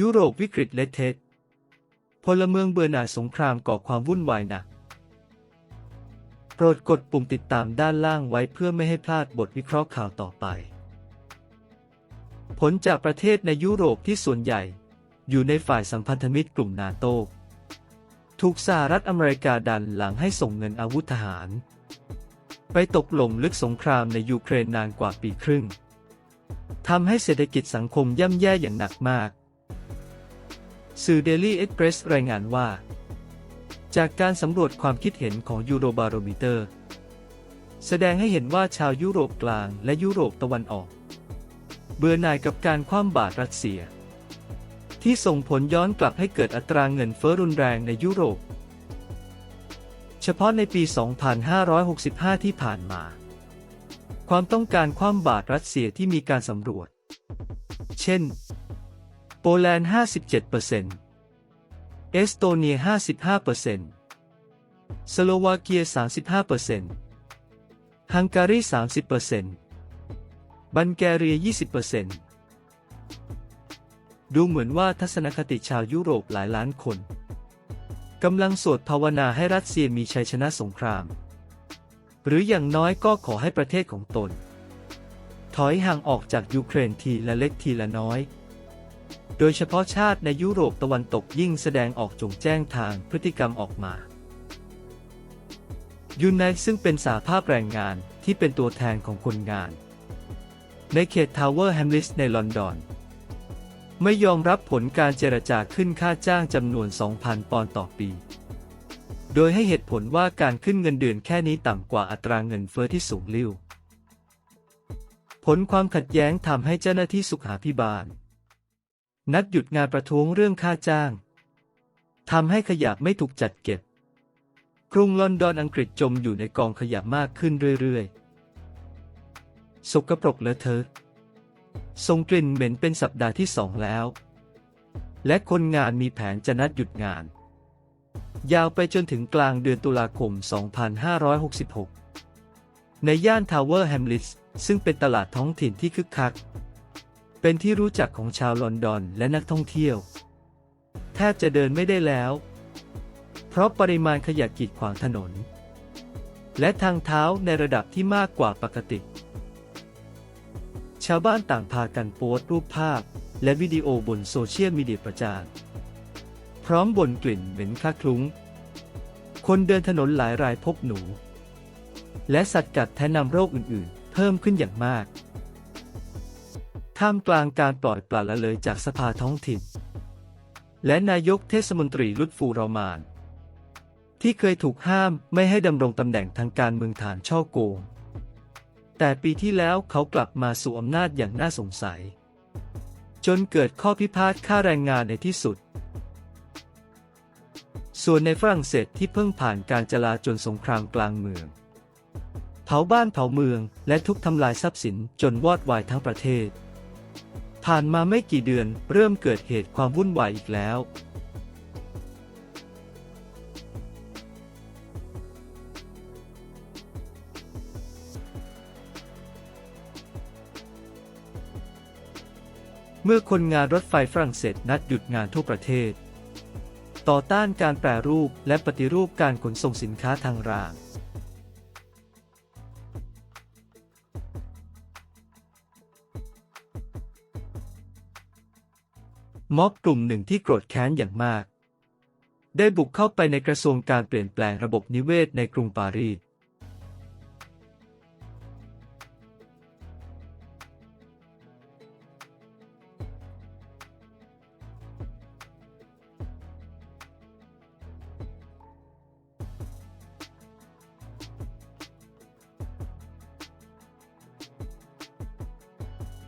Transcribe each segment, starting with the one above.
ยุโรปวิกฤตเละเทะพลเมืองเบื่อหน่ายสงครามก่อความวุ่นวายหนัก โปรดกดปุ่มติดตามด้านล่างไว้เพื่อไม่ให้พลาดบทวิเคราะห์ข่าวต่อไป ผลจากประเทศในยุโรปที่ส่วนใหญ่ อยู่ในฝ่ายสัมพันธมิตรกลุ่มนาโต ถูกสหรัฐอเมริกาดันหลังให้ส่งเงินอาวุธทหาร ไปตกหล่มลึกสงครามในยูเครนนานกว่าปีครึ่งทำให้เศรษฐกิจสังคมย่ำแย่อย่างหนักมาก สื่อ Daily Express รายงานว่า จากการสำรวจความคิดเห็นของยูโรบาโรมิเตอร์ แสดงให้เห็นว่าชาวยุโรปกลางและยุโรปตะวันออก เบื่อหน่ายกับการคว่ำบาตรรัสเซีย ที่ส่งผลย้อนกลับให้เกิดอัตราเงินเฟ้อรุนแรงในยุโรป เฉพาะในปี 2565 ที่ผ่านมา ความต้องการคว่ำบาตรรัสเซียที่มีการสำรวจ เช่น โปแลนด์ 57%เอสโตเนีย 55%สโลวาเกีย 35%ฮังการี 30%บัลแกเรีย 20%ดูเหมือนว่าทัศนคติชาวยุโรปหลายล้านคนกำลังสวดภาวนาให้รัสเซียมีชัยชนะสงคราม หรืออย่างน้อยก็ขอให้ประเทศของตน ถอยห่างออกจากยูเครนทีละเล็กทีละน้อย โดยเฉพาะชาติในยุโรปตะวันตกยิ่งแสดงออกจงแจ้งทางพฤติกรรมออกมายูไนซึ่งเป็นสาภาพแรงงานที่เป็นตัวแทนของคนงาน ในเขตทาวเวอร์แฮมลิสในลอนดอน ไม่ยอมรับผลการเจรจาขึ้นค่าจ้างจำนวน 2,000 ปอนด์ต่อปี โดยให้เหตุผลว่าการขึ้นเงินเดือนแค่นี้ต่ำกว่าอัตราเงินเฟ้อที่สูงลิ่ว ผลความขัดแย้งทำให้เจ้าหน้าที่สุขาพิบาล นัดหยุดงานประท้วงเรื่องค่าจ้างทำให้ขยะไม่ถูกจัดเก็บ กรุงลอนดอนอังกฤษจมอยู่ในกองขยะมากขึ้นเรื่อยๆ สกปรกเลอะเทอะส่งกลิ่นเหม็นเป็นสัปดาห์ที่สองแล้ว และคนงานมีแผนจะนัดหยุดงาน ยาวไปจนถึงกลางเดือนตุลาคม 2566 ในย่านทาวเวอร์แฮมลิสซึ่งเป็นตลาดท้องถิ่นที่คึกคัก เป็นที่รู้จักของชาวลอนดอนและนักท่องเที่ยว แทบจะเดินไม่ได้แล้ว เพราะปริมาณขยะกีดขวางถนน และทางเท้าในระดับที่มากกว่าปกติ ชาวบ้านต่างพากันโพสต์รูปภาพ และวิดีโอบนโซเชียลมีเดียประจาน พร้อมบ่นกลิ่นเหม็นคละคลุ้ง คนเดินถนนหลายรายพบหนู และสัตว์กัดแทะนำโรคอื่นๆ เพิ่มขึ้นอย่างมาก ท่ามกลางการปล่อยปละละเลยจากสภาท้องถิ่น และนายกเทศมนตรีลุตฟูรอมาน ที่เคยถูกห้ามไม่ให้ดำรงตำแหน่งทางการเมืองฐานช่อโกง แต่ปีที่แล้วเขากลับมาสู่อำนาจอย่างน่าสงสัย จนเกิดข้อพิพาทค่าแรงงานในที่สุด ส่วนในฝรั่งเศสที่เพิ่งผ่านการจลาจลสงครามกลางเมืองเผาบ้านเผาเมืองและทุกทำลายทรัพย์สินจนวอดวายทั้งประเทศ ผ่านมาไม่กี่เดือนเริ่มเกิดเหตุความวุ่นวายอีกแล้ว เมื่อคนงานรถไฟฝรั่งเศสนัดหยุดงานทั่วประเทศ ต่อต้านการแปรรูปและปฏิรูปการขนส่งสินค้าทางราง ม็อบกลุ่มหนึ่งที่โกรธแค้นอย่างมาก ได้บุกเข้าไปในกระทรวงการเปลี่ยนแปลงระบบนิเวศในกรุงปารีส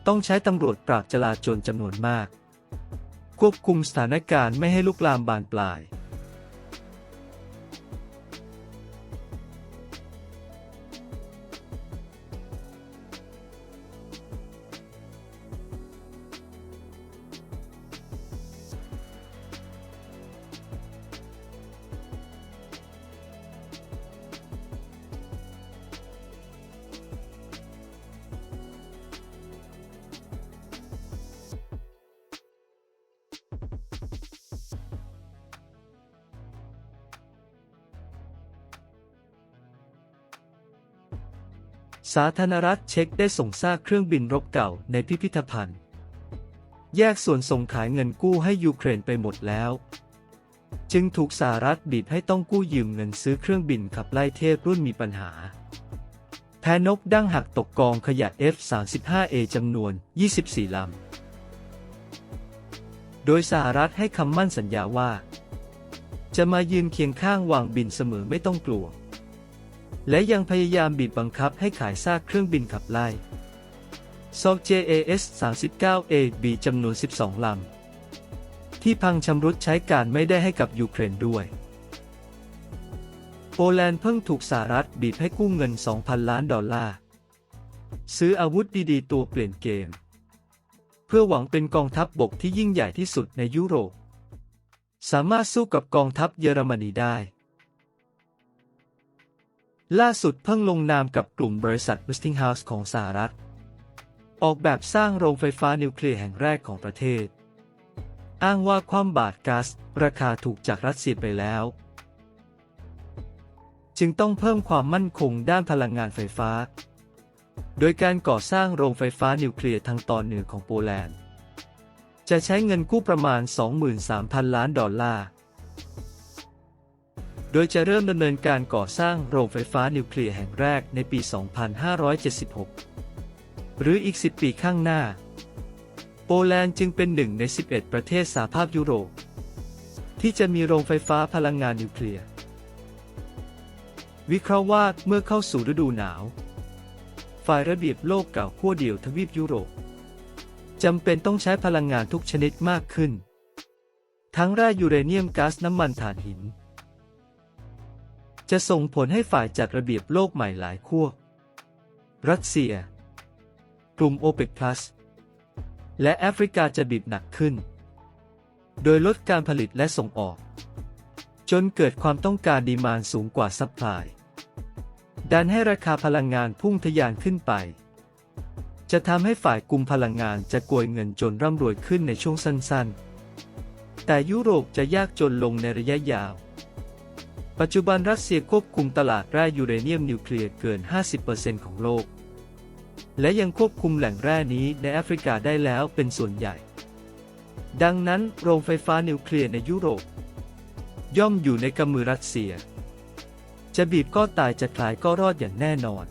ต้องใช้ตำรวจปราบจลาจลจำนวนมาก ควบคุมสถานการณ์ไม่ให้ลุกลามบานปลาย สาธารณรัฐเช็กได้ส่งซากเครื่องบินรบเก่าในพิพิธภัณฑ์ แยกส่วนส่งขายเงินกู้ให้ยูเครนไปหมดแล้ว จึงถูกสหรัฐบีบให้ต้องกู้ยืมเงินซื้อเครื่องบินขับไล่เทพรุ่นมีปัญหา แพนกดั้งหักตกกองขยะ F-35A จำนวน 24 ลำ โดยสหรัฐให้คำมั่นสัญญาว่า จะมายืนเคียงข้างวางบินเสมอไม่ต้องกลัว และยังพยายามบีบบังคับให้ขายซากเครื่องบินขับไล่ซอก JAS 39 AB จำนวน 12 ลำ ที่พังชำรุดใช้การไม่ได้ให้กับยูเครนด้วย โปแลนด์เพิ่งถูกสหรัฐบีบให้กู้เงิน 2,000 ล้านดอลลาร์ ซื้ออาวุธดีๆ ตัวเปลี่ยนเกม เพื่อหวังเป็นกองทัพบบกที่ยิ่งใหญ่ที่สุดในยุโรป สามารถสู้กับกองทัพเยอรมนีได้ ล่าสุดเพิ่งลงนามกับกลุ่มบริษัท Westinghouse ของสหรัฐ ออกแบบสร้างโรงไฟฟ้านิวเคลียร์แห่งแรกของประเทศ อ้างว่าความบาดก๊าซราคาถูกจากรัสเซียไปแล้ว จึงต้องเพิ่มความมั่นคงด้านพลังงานไฟฟ้า โดยการก่อสร้างโรงไฟฟ้านิวเคลียร์ทางตอนเหนือของโปแลนด์ จะใช้เงินกู้ประมาณ 23,000 ล้านดอลลาร์ โดยจะเริ่มดำเนินการก่อสร้างโรงไฟฟ้านิวเคลียร์แห่งแรกในปี 2576 หรืออีก 10 ปีข้างหน้า โปแลนด์จึงเป็นหนึ่งใน 11 ประเทศสหภาพยุโรป ที่จะมีโรงไฟฟ้าพลังงานนิวเคลียร์ วิเคราะห์ว่าเมื่อเข้าสู่ฤดูหนาว ฝ่ายระเบียบโลกเก่าขั้วเดียวทวีปยุโรปจำเป็นต้องใช้พลังงานทุกชนิดมากขึ้น ทั้งแร่ยูเรเนียมก๊าซน้ำมันถ่านหิน จะส่งผลให้ฝ่ายจัดระเบียบโลกใหม่หลายขั้ว รัสเซีย กลุ่มโอเปก plus และแอฟริกาจะบีบหนักขึ้น โดยลดการผลิตและส่งออก จนเกิดความต้องการดีมานสูงกว่าซัพพลาย ดันให้ราคาพลังงานพุ่งทะยานขึ้นไป จะทำให้ฝ่ายกลุ่มพลังงานจะกวยเงินจนร่ำรวยขึ้นในช่วงสั้นๆ แต่ยุโรปจะยากจนลงในระยะยาว ปัจจุบันรัสเซียควบคุมตลาดแร่ยูเรเนียมนิวเคลียร์เกิน 50%ของโลก และยังควบคุมแหล่งแร่นี้ในแอฟริกาได้แล้วเป็นส่วนใหญ่ ดังนั้นโรงไฟฟ้านิวเคลียร์ในยุโรป ย่อมอยู่ในกำมือรัสเซีย จะบีบก็ตายจะคลายก็รอดอย่างแน่นอน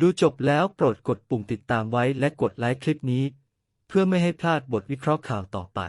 ดูจบแล้วโปรดกดปุ่มติดตามไว้และกดไลค์คลิปนี้ เพื่อไม่ให้พลาดบทวิเคราะห์ข่าวต่อไป